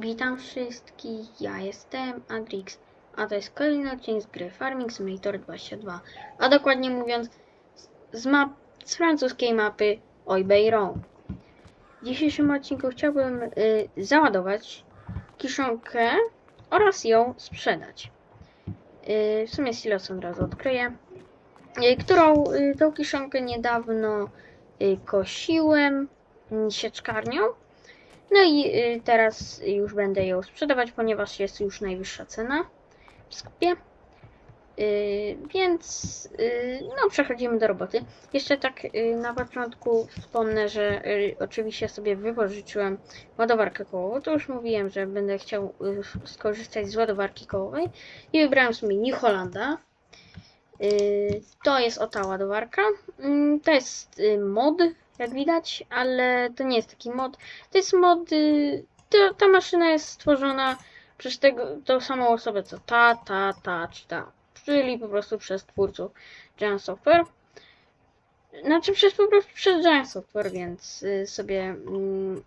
Witam wszystkich, ja jestem Adrix, a to jest kolejny odcinek z gry Farming Simulator 22, a dokładnie mówiąc z, map, z francuskiej mapy Oibeiron. W dzisiejszym odcinku chciałbym y, załadować kiszonkę oraz ją sprzedać. Y, w sumie silos od razu odkryję, y, którą y, tą kiszonkę niedawno y, kosiłem y, sieczkarnią. No i y, teraz już będę ją sprzedawać, ponieważ jest już najwyższa cena w sklepie. Y, Więc y, no, przechodzimy do roboty. Jeszcze tak na początku wspomnę, że oczywiście sobie wypożyczyłem ładowarkę kołową. To już mówiłem, że będę chciał skorzystać z ładowarki kołowej i wybrałem sobie New Hollanda. To jest o ta ładowarka. Mm, To jest mod, jak widać, ale to nie jest taki mod. To jest mod. y, To, ta maszyna jest stworzona przez tego, tą samą osobę co ta, ta, ta czy ta. Czyli po prostu przez twórców Giant Software. Znaczy przez po prostu przez Giant Software, więc y, sobie mm,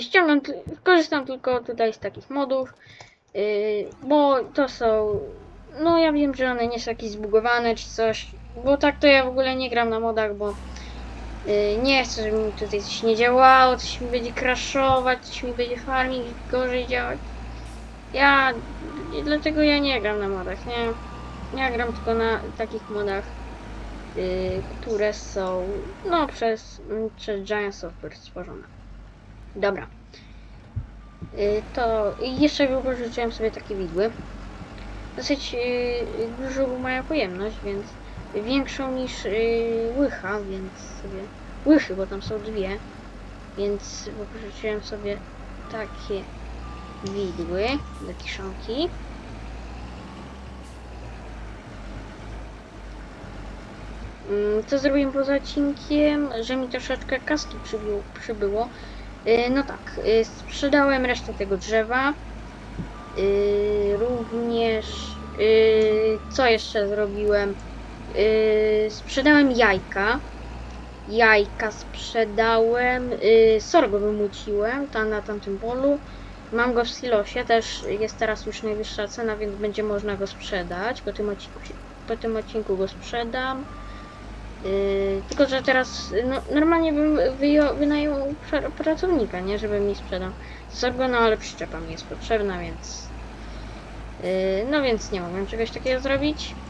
ściągam, korzystam tylko tutaj z takich modów, y, bo to są, no ja wiem, że one nie są jakieś zbugowane czy coś, bo tak to ja w ogóle nie gram na modach, bo y, nie chcę, żeby mi tutaj coś nie działało, coś mi będzie crashować, coś mi będzie farming gorzej działać. Ja, dlatego ja nie gram na modach, nie? Ja gram tylko na takich modach, y, które są, no, przez, przez Giant Software stworzone. Dobra. Y, to jeszcze wypożyczyłem sobie takie widły. Dosyć y, dużą mają pojemność, więc większą niż y, łycha, więc sobie łychy, bo tam są dwie, więc wypożyczyłem sobie takie widły do kiszonki. Mm, Co zrobiłem poza odcinkiem, że mi troszeczkę kaski przybyło. Yy, No tak, yy, sprzedałem resztę tego drzewa. Yy, Również, yy, co jeszcze zrobiłem? Yy, Sprzedałem jajka. Jajka sprzedałem. Yy, Sorgo wymuciłem tam na tamtym polu. Mam go w silosie, też jest teraz już najwyższa cena, więc będzie można go sprzedać. Po tym odcinku, po tym odcinku go sprzedam. Yy, tylko, że teraz no, normalnie bym wyjo- wynajął pra- pracownika, nie? Żeby mi sprzedał sorgo, no ale przyczepa mi jest potrzebna, więc... Yy, no więc nie mogłem czegoś takiego zrobić.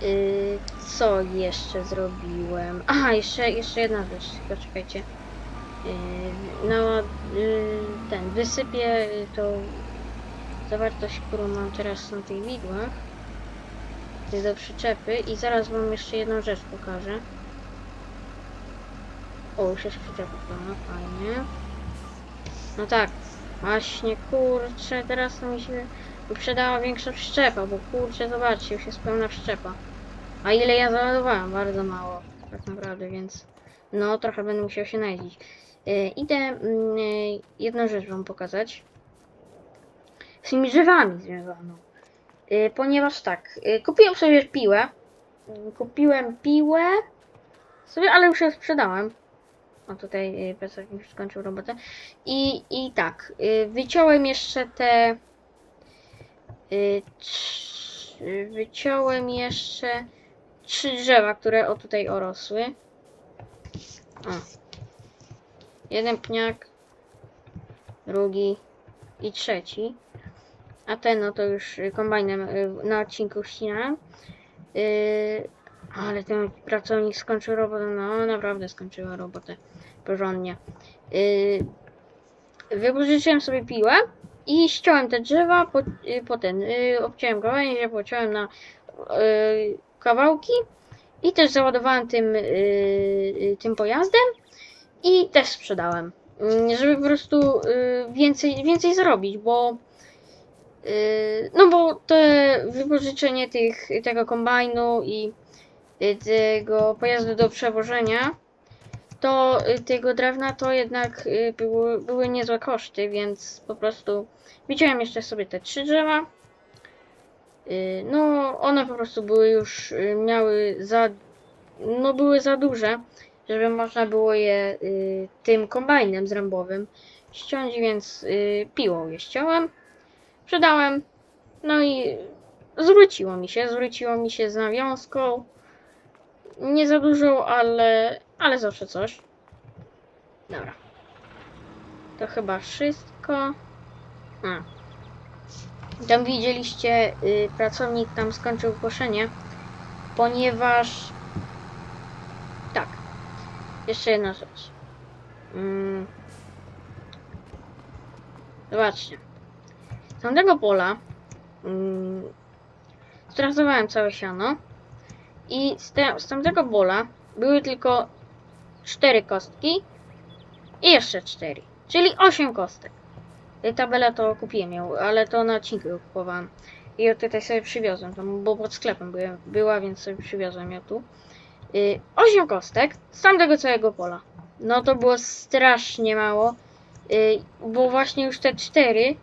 Yy, co jeszcze zrobiłem? Aha, jeszcze, jeszcze jedna rzecz, tylko czekajcie. Yy, no, yy, ten, wysypię tą zawartość, którą mam teraz na tych widłach y, do przyczepy i zaraz wam jeszcze jedną rzecz pokażę. O, już jest przyczepa pełna, fajnie. No tak, właśnie, kurczę, teraz to mi się wyprzedała większa przyczepa, bo kurczę, zobaczcie, już jest pełna przyczepa. A ile ja załadowałem? Bardzo mało, tak naprawdę, więc no, trochę będę musiał się najeździć. Y, Idę mm, y, jedną rzecz wam pokazać. Z tymi drzewami związaną. Y, Ponieważ tak, y, kupiłem sobie piłę. Y, Kupiłem piłę sobie, ale już ją sprzedałem. O tutaj y, plecak mi już skończył robotę. I, i tak, y, wyciąłem jeszcze te. Y, Wyciąłem jeszcze trzy drzewa, które o tutaj orosły. O. Jeden pniak, drugi i trzeci. A ten, no to już y, kombajnem y, na odcinku ścinałem. Yy, ale ten pracownik skończył robotę, no naprawdę skończyła robotę porządnie. Yy, wypożyczyłem sobie piłę i ściąłem te drzewa, po, y, potem yy, obciąłem gałęzie, pociąłem na yy, kawałki i też załadowałem tym, yy, yy, tym pojazdem i też sprzedałem. Yy, żeby po prostu yy, więcej, więcej zarobić, bo Yy, No bo te wypożyczenie tych, tego kombajnu i y, tego pojazdu do przewożenia, to y, tego drewna to jednak y, były, były niezłe koszty, więc po prostu widziałem jeszcze sobie te trzy drzewa. Y, No one po prostu były już, miały za, no były za duże, żeby można było je tym kombajnem zrębowym ściąć, więc piłą je ściąłem, przydałem, no i zwróciło mi się, zwróciło mi się z nawiązką. Nie za dużo, ale, ale zawsze coś. Dobra. To chyba wszystko. A. Tam widzieliście, y, pracownik tam skończył koszenie, ponieważ... Tak. Jeszcze jedna rzecz. Mm. Zobaczcie. Z tamtego pola mm, stracowałem całe siano i z, te, z tamtego pola były tylko cztery kostki i jeszcze cztery, czyli osiem kostek. Tabelę to kupiłem ją, ale to na odcinku ją kupowałam. I ją tutaj sobie przywiozłem, tam, bo pod sklepem była, więc sobie przywiozłem ją tu. Y, osiem kostek z tamtego całego pola. No to było strasznie mało, y, bo właśnie już te cztery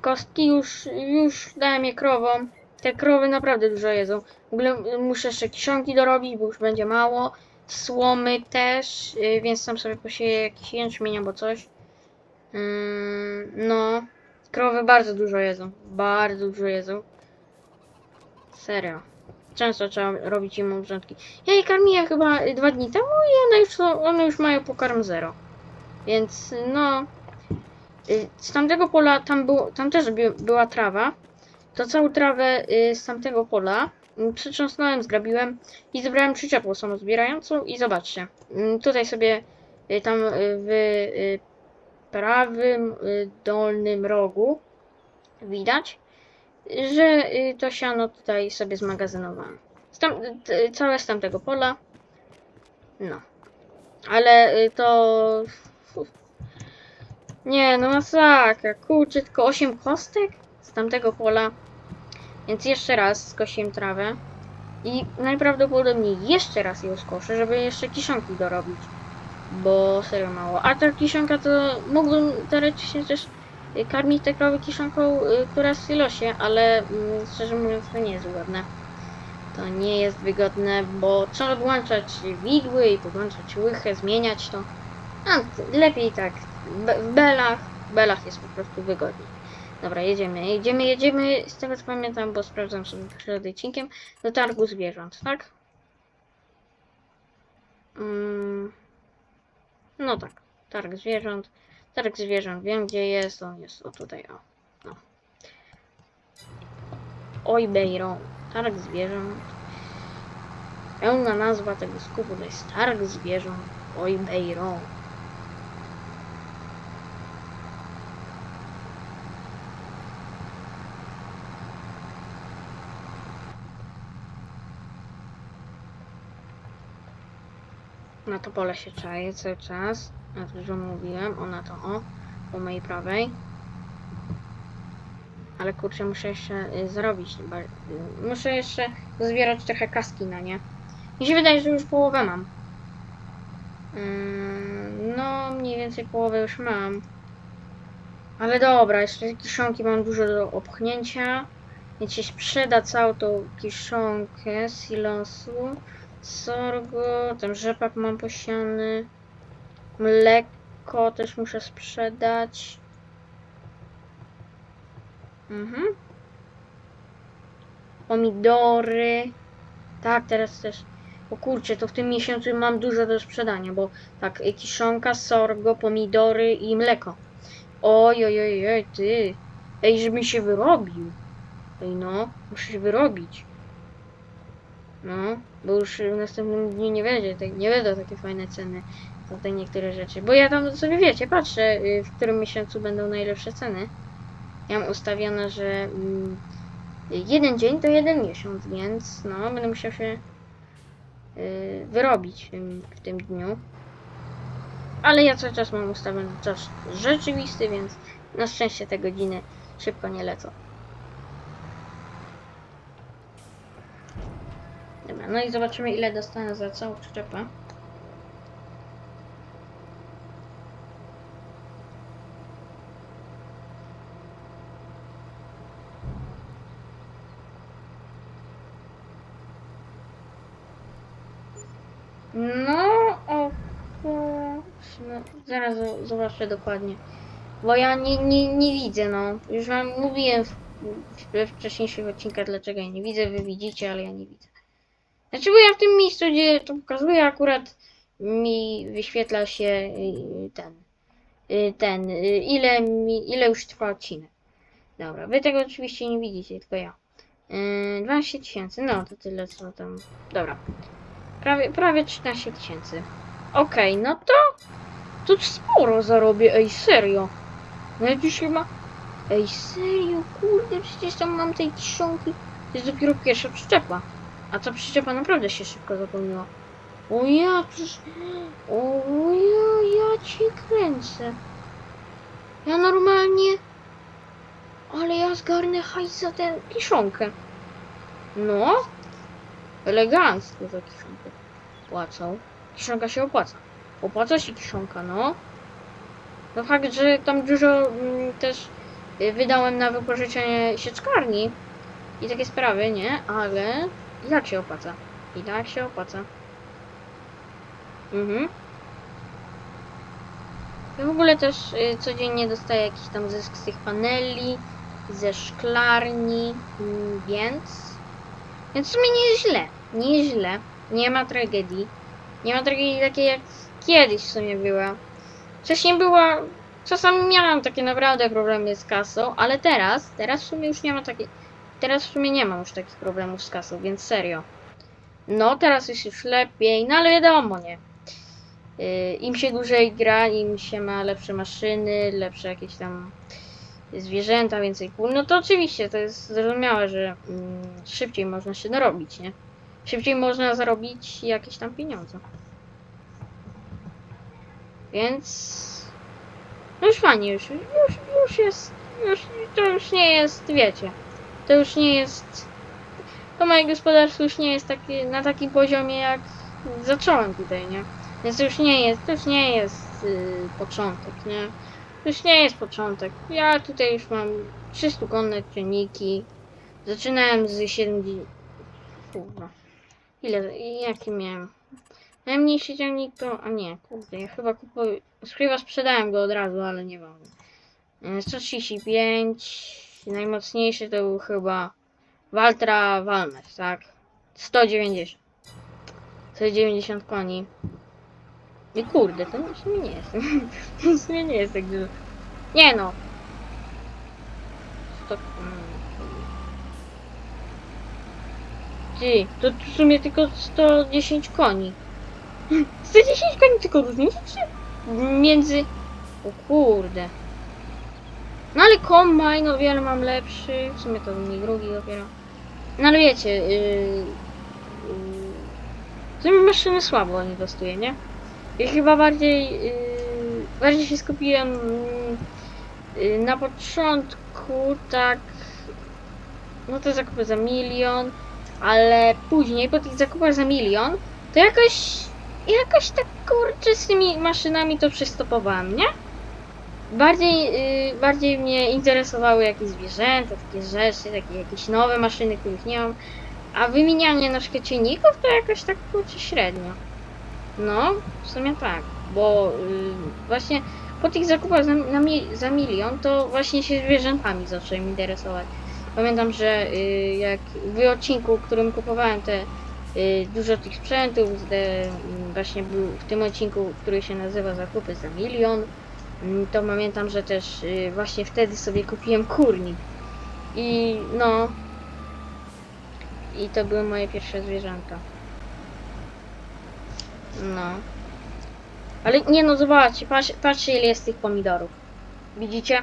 kostki już, już dałem je krowom. Te krowy naprawdę dużo jedzą. W ogóle muszę jeszcze kiszonki dorobić, bo już będzie mało. Słomy też, y, więc tam sobie posieję jakiś jęczmień albo coś. Ym, no, krowy bardzo dużo jedzą. Bardzo dużo jedzą. Serio. Często trzeba robić im obrządki. Ja je karmiłem chyba dwa dni temu i one już, są, one już mają pokarm zero. Więc no. y, Z tamtego pola tam, było, tam też by, była trawa. To całą trawę y, z tamtego pola przytrząsnąłem, zgrabiłem i zebrałem przyczepą samozbierającą i zobaczcie. y, Tutaj sobie y, tam y, w y, prawym dolnym rogu widać, że to siano tutaj sobie zmagazynowałem. Z tam, t- całe z tamtego pola. No. Ale to... Nie, no masakra. Kurczę, tylko 8 kostek z tamtego pola. Więc jeszcze raz skosiłem trawę. I najprawdopodobniej jeszcze raz ją skoszę, żeby jeszcze kiszonki dorobić bo serio mało. A ta kiszonka to mógłbym teoretycznie też karmić te krowy kiszonką, y, która jest w silosie, ale mm, szczerze mówiąc to nie jest wygodne. To nie jest wygodne, bo trzeba włączać widły i podłączać łychę, zmieniać to. A lepiej tak w belach, w belach jest po prostu wygodniej. Dobra, jedziemy, jedziemy, jedziemy, z tego co pamiętam, bo sprawdzam sobie przed odcinkiem, do targu zwierząt, tak? Mm. No tak, targ zwierząt. Targ zwierząt, wiem gdzie jest, on jest o tutaj, o. No. Oj Bejron, targ zwierząt. Pełna nazwa tego skupu to jest targ zwierząt Oj Bejron. Na to pole się czaję cały czas. Jak dużo mówiłem, ona to o, po mojej prawej. Ale kurczę, muszę jeszcze y, zrobić. y, Muszę jeszcze zbierać trochę kaski na nie. Mi się wydaje, że już połowę mam. Ym, no, mniej więcej połowę już mam. Ale dobra, jeszcze kiszonki mam dużo do opchnięcia. Więc się sprzeda całą tą kiszonkę silosu. Sorgo, tam rzepak mam posiany. Mleko też muszę sprzedać. Mhm. Pomidory. Tak, teraz też. O kurczę, to w tym miesiącu mam dużo do sprzedania, bo tak, y, kiszonka, sorgo, pomidory i mleko. Oj, oj, oj, oj, ty. Ej, żebym się wyrobił. Ej, no, muszę się wyrobić. No, bo już w następnym dniu nie będzie, tak, nie będą takie fajne ceny za te niektóre rzeczy. Bo ja tam sobie wiecie, patrzę, y, w którym miesiącu będą najlepsze ceny. Ja mam ustawione, że mm, jeden dzień to jeden miesiąc, więc no, będę musiał się y, wyrobić w tym, dniu. Ale ja cały czas mam ustawiony czas rzeczywisty, więc na szczęście te godziny szybko nie lecą. No i zobaczymy ile dostanę za całą przyczepę. No, zaraz zo- zobaczę dokładnie. Bo ja nie, nie, nie widzę, no. Już wam mówiłem w, we wcześniejszych odcinkach, dlaczego ja nie widzę. Wy widzicie, ale ja nie widzę. Znaczy, bo ja w tym miejscu, gdzie to pokazuję, akurat mi wyświetla się y, ten, y, ten, y, ile, ile już trwa odcinek. Dobra, wy tego oczywiście nie widzicie, tylko ja. Yy, 12 tysięcy, no to tyle co tam. Dobra. Prawie, prawie 13 tysięcy. Okej, no to. To sporo zarobię, ej, serio. No ja dziś chyba. Ej, serio, kurde, przecież tam mam tej kiszonki. To jest dopiero pierwsza przyczepa. A ta przyczepa naprawdę się szybko zapełniła. O ja, przecież... O ja, ja cię kręcę. Ja normalnie... Ale ja zgarnę hajs za tę kiszonkę. No. Elegancko za kiszonkę. Płacą. Kiszonka się opłaca. Opłaca się kiszonka, no. No fakt, że tam dużo mm, też y, wydałem na wypożyczenie sieczkarni i takie sprawy, nie? Ale jak się opłaca? I tak się opłaca. Mhm. Ja w ogóle też y, codziennie dostaję jakiś tam zysk z tych paneli, ze szklarni, mm, więc... Więc w sumie nie jest źle. Nie jest źle. Nie ma tragedii. Nie ma tragedii takiej jak kiedyś w sumie była. Wcześniej była... Czasami miałam takie naprawdę problemy z kasą, ale teraz, teraz w sumie już nie ma takiej... Teraz w sumie nie mam już takich problemów z kasą, więc serio. No, teraz jest już lepiej, no ale wiadomo, nie. Yy, Im się dłużej gra, im się ma lepsze maszyny, lepsze jakieś tam zwierzęta, więcej pól, no to oczywiście to jest zrozumiałe, że mm, szybciej można się dorobić, nie? Szybciej można zarobić jakieś tam pieniądze. Więc... No już fajnie, już, już, już jest, już, to już nie jest, wiecie, to już nie jest, to moje gospodarstwo już nie jest takie, na takim poziomie jak zacząłem tutaj, nie? Więc to już nie jest, to już nie jest y, początek, nie? To już nie jest początek. Ja tutaj już mam 300 konne ciągniki. Zaczynałem z 70... Kurwa. Ile? Jaki miałem? Najmniejszy ciągnik to... A nie, kurde, ja chyba kupuję... Chyba sprzedałem go od razu, ale nie wiem. 135... Najmocniejszy to był chyba... Waltra Walmer, tak? 190. 190 koni. I kurde, to w sumie nie jest. w sumie nie jest tak dużo. Nie no. Sto... mm. Ty, to w sumie tylko 110 koni. 110 koni tylko różnicy między... O kurde. No ale kombajn o wiele mam lepszy. W sumie to mi drugi dopiero. No ale wiecie, yy, yy, w sumie maszyny słabo inwestuje, nie? Ja chyba bardziej, yy, bardziej się skupiłem yy, na początku, tak, no to zakupy za milion, ale później po tych zakupach za milion, to jakoś, jakoś tak kurczę z tymi maszynami to przystopowałem, nie? Bardziej, yy, bardziej mnie interesowały jakieś zwierzęta, takie rzeczy, takie jakieś nowe maszyny, których nie mam, a wymienianie na przykład to jakoś tak kurczę średnio. No, w sumie tak, bo y, właśnie po tych zakupach za, na mi, za milion to właśnie się zwierzętami zacząłem interesować. Pamiętam, że y, jak w odcinku, w którym kupowałem te y, dużo tych sprzętów, y, właśnie był w tym odcinku, który się nazywa Zakupy za milion, to pamiętam, że też y, właśnie wtedy sobie kupiłem kurnik. I no, i to były moje pierwsze zwierzęta. No. Ale nie no, zobaczcie, patrz, patrzcie ile jest tych pomidorów. Widzicie?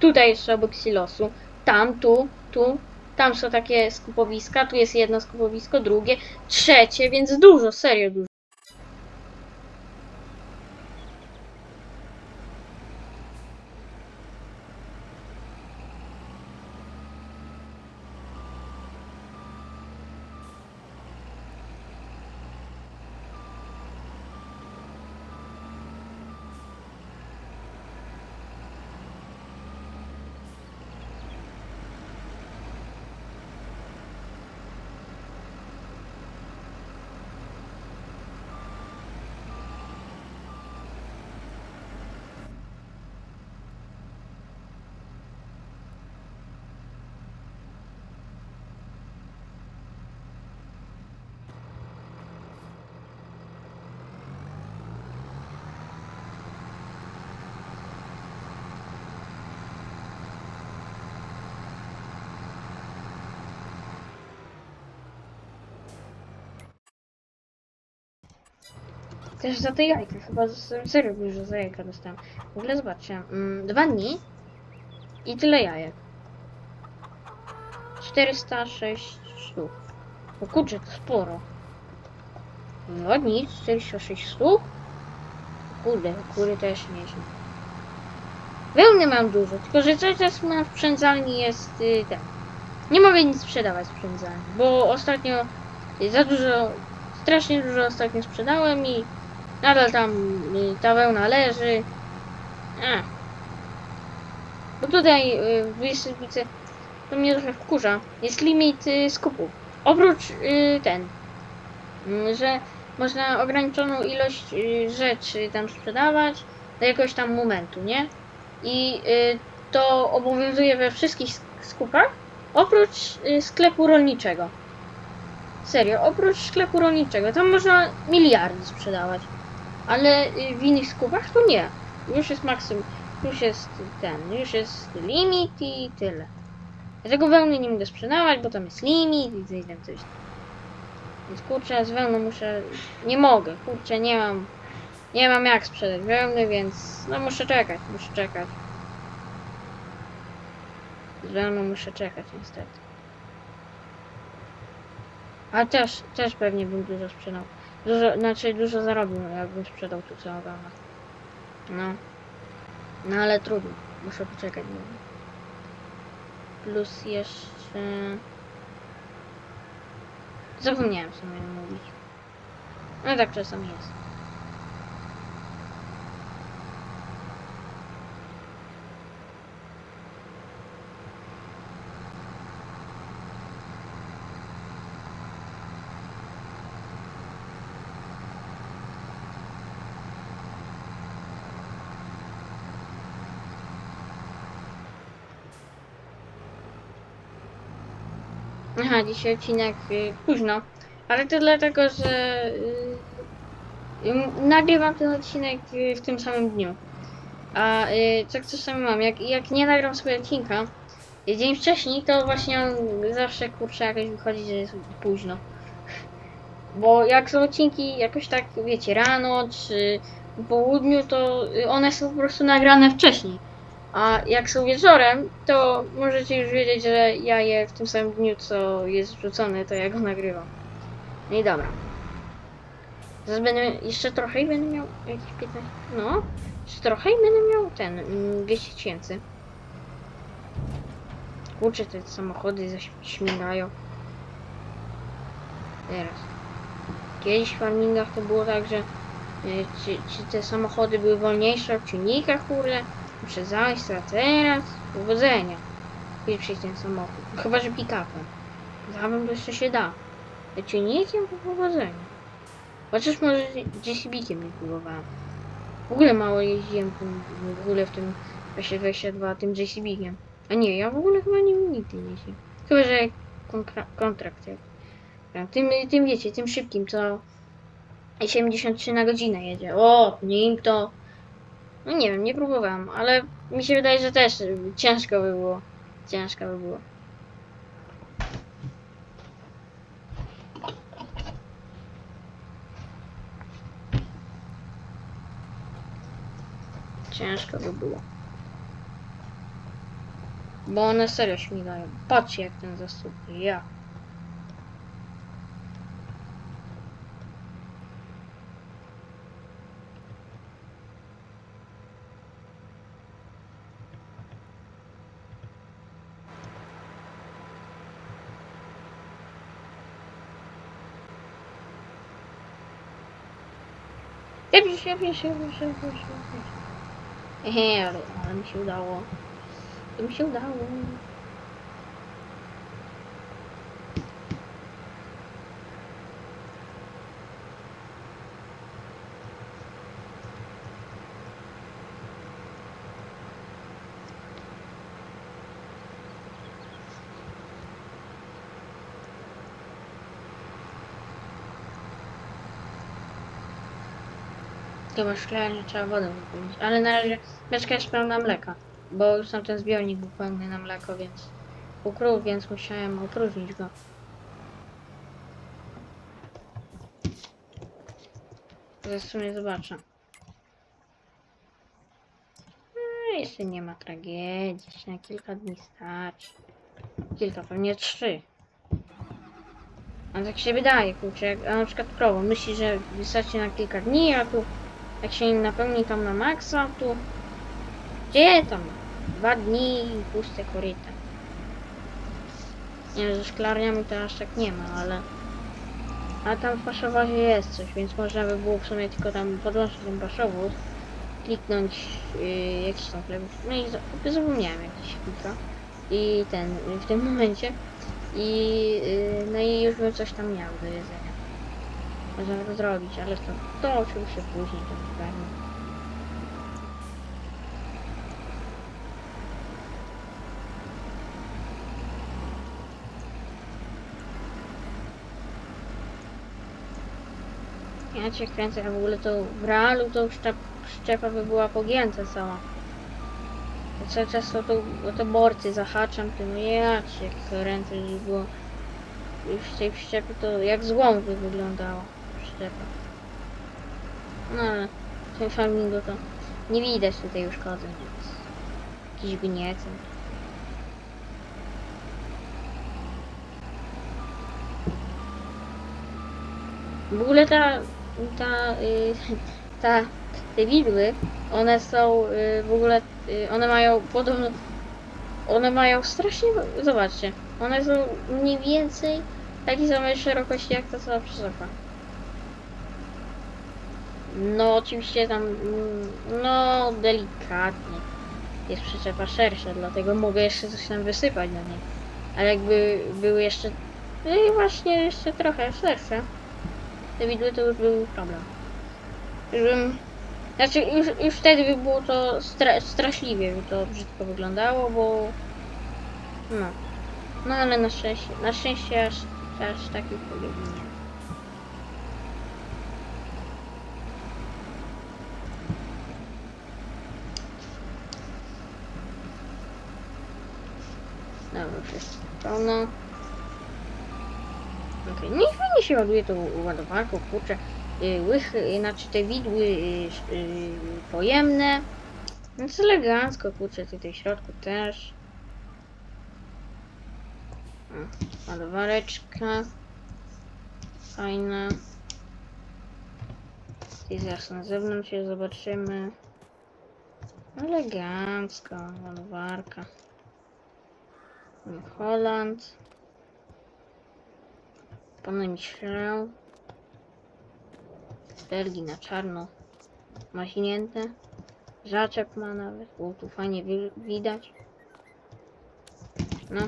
Tutaj jeszcze obok silosu. Tam, tu, tu. Tam są takie skupowiska, tu jest jedno skupowisko, drugie, trzecie, więc dużo, serio dużo. Też za te jajka, chyba serio dużo za jajka dostałem. W ogóle zobaczcie, mm, dwa dni i tyle jajek. 406 sztuk. O kurczę, to sporo. No nic, 406 sztuk? Kurde, kury też nieźle. Wełny mam dużo, tylko że cały czas mam w sprzędzalni jest y, ten. Nie mogę nic sprzedawać w sprzędzalni, bo ostatnio za dużo, strasznie dużo ostatnio sprzedałem i nadal tam y, ta wełna leży. A. Bo tutaj y, w wysypicy to mnie trochę wkurza. Jest limit y, skupów. Oprócz y, ten, y, że można ograniczoną ilość y, rzeczy tam sprzedawać do jakiegoś tam momentu, nie? I y, to obowiązuje we wszystkich sk- skupach, oprócz y, sklepu rolniczego. Serio, oprócz sklepu rolniczego. Tam można miliardy sprzedawać. Ale y, w innych skupach to nie. Już jest maksym, już jest ten, już jest limit i tyle. Dlatego wełny nie mogę sprzedawać, bo tam jest limit i tam coś. Więc kurczę, z wełną muszę, nie mogę, kurczę, nie mam, nie mam jak sprzedać wełny, więc no muszę czekać, muszę czekać. Z wełną muszę czekać niestety. A też, też pewnie bym dużo sprzedał. Dużo, znaczy dużo zarobił, jakbym sprzedał tu całą wełnę. No. No ale trudno, muszę poczekać. wiem. Plus jeszcze... Zapomniałem miałem mówić. No tak czasami jest. Aha, dzisiaj odcinek y, późno, ale to dlatego, że y, y, nagrywam ten odcinek w tym samym dniu. A y, tak czasami mam, jak, jak nie nagram sobie odcinka dzień wcześniej, to właśnie on zawsze kurczę jakoś wychodzi, że jest późno. Bo jak są odcinki jakoś tak, wiecie, rano czy po południu, to one są po prostu nagrane wcześniej. A jak są wieczorem, to możecie już wiedzieć, że ja je w tym samym dniu, co jest wrzucone, to ja go nagrywam. No i dobra. Będę jeszcze trochę i będę miał jakieś 15. No, jeszcze trochę i będę miał ten mm, 200 tysięcy. Kurczę, te samochody zaśmigają. Teraz. Kiedyś w farmingach to było tak, że y, czy, czy te samochody były wolniejsze w silnikach, kurde. Muszę zajść, a teraz powodzenia. Pieprzyć ten samochód. Chyba, że pick-upem. Zawem to jeszcze się da. A ciągnikiem to powodzenia. Chociaż może JCB-kiem nie próbowałem. W ogóle mało jeździłem tym, w ogóle w tym właśnie 22 tym JCB-kiem. A nie, ja w ogóle chyba nie nigdy nie jeździłem. Chyba, że kontrakt jak. ja, Tym, tym wiecie, tym szybkim, co 73 na godzinę jedzie. O, nim to no nie wiem, nie próbowałem, ale mi się wydaje, że też ciężko by było. Ciężko by było. Ciężko by było. Bo one serio śmigają. Patrzcie jak ten zasób. Ja. Ja piszę, ja piszę, ja piszę, ja piszę, ja piszę. Ehe, ale, ale mi się udało. To mi się udało. Chyba szklarnie trzeba wodę wypełnić. Ale na razie beczka jest pełna mleka. Bo już tam ten zbiornik był pełny na mleko, więc ukrył, więc musiałem opróżnić go. W sumie zobaczę. No, jeszcze nie ma tragedii. Na kilka dni starczy. Kilka, pewnie trzy. A tak się wydaje, kurczę, jak a na przykład krowo myśli, że wystarczy na kilka dni, a tu jak się im napełni tam na maksa, tu gdzie tam? Dwa dni i puste koryta. Nie, ze szklarniami to aż tak nie ma, ale a tam w paszowozie jest coś, więc można by było w sumie tylko tam podłączyć ten paszowóz, kliknąć yy, jakiś tam chleb, no i za- zapomniałem jakiś kilka i ten, w tym momencie i yy, no i już bym coś tam miał do jedzenia. Można by to zrobić, ale to, to oczywiście później to pewnie. Ja cię kręcę, a w ogóle to w realu to szczep, szczepa by była pogięta cała. Ja cały czas o, to, o te borcy zahaczam, ty no ja cię kręcę, że było już tej szczepy to jak złom by wyglądało szczepa. No ale w tym farmingu to nie widać tutaj uszkodzeń, więc jakiś gniecem. W ogóle ta, ta, y, ta, te widły, one są y, w ogóle, y, one mają podobno, one mają strasznie, zobaczcie, one są mniej więcej takiej samej szerokości jak ta cała przyczepa. No oczywiście tam, mm, no delikatnie jest przyczepa szersza, dlatego mogę jeszcze coś tam wysypać na niej. Ale jakby były jeszcze, no i właśnie jeszcze trochę szersze, te widły to już był problem. Już bym, znaczy już, już wtedy by było to stra straszliwie by to brzydko wyglądało, bo no. No ale na szczęście, na szczęście aż, aż takich problemów nie. Wszystko pełno. Okej, niech fajnie się ładuje tą ładowarką, kurczę. Yy, łychy, yy, znaczy te widły yy, pojemne. Więc elegancko, kurczę, tutaj w środku też. Ładowareczka. Fajna. I zaraz na zewnątrz się zobaczymy. Elegancko, ładowarka. Holland. Ponoć ślę. Belgii na czarno. Maśnięte. Zaczep ma nawet. Było tu fajnie wi- widać. No,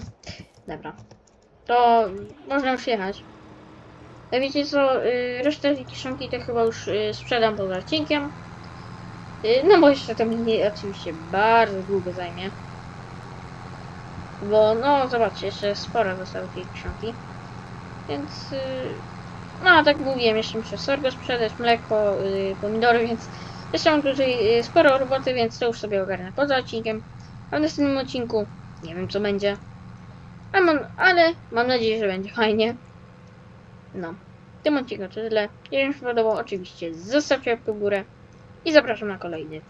dobra. To można już jechać. A wiecie co, y, resztę tej kieszonki to chyba już y, sprzedam poza odcinkiem. Y, No bo jeszcze to mi oczywiście bardzo długo zajmie. Bo no zobaczcie, jeszcze sporo zostało tej kieszonki. Więc yy, no a tak mówiłem, jeszcze muszę sorgo sprzedać, mleko, yy, pomidory, więc jeszcze mam tutaj yy, sporo roboty, więc to już sobie ogarnę poza odcinkiem. A w następnym odcinku nie wiem co będzie. Mam, ale mam nadzieję, że będzie fajnie. No. W tym odcinku to tyle. Jeżeli Wam się podobało, oczywiście zostawcie łapkę w górę i zapraszam na kolejny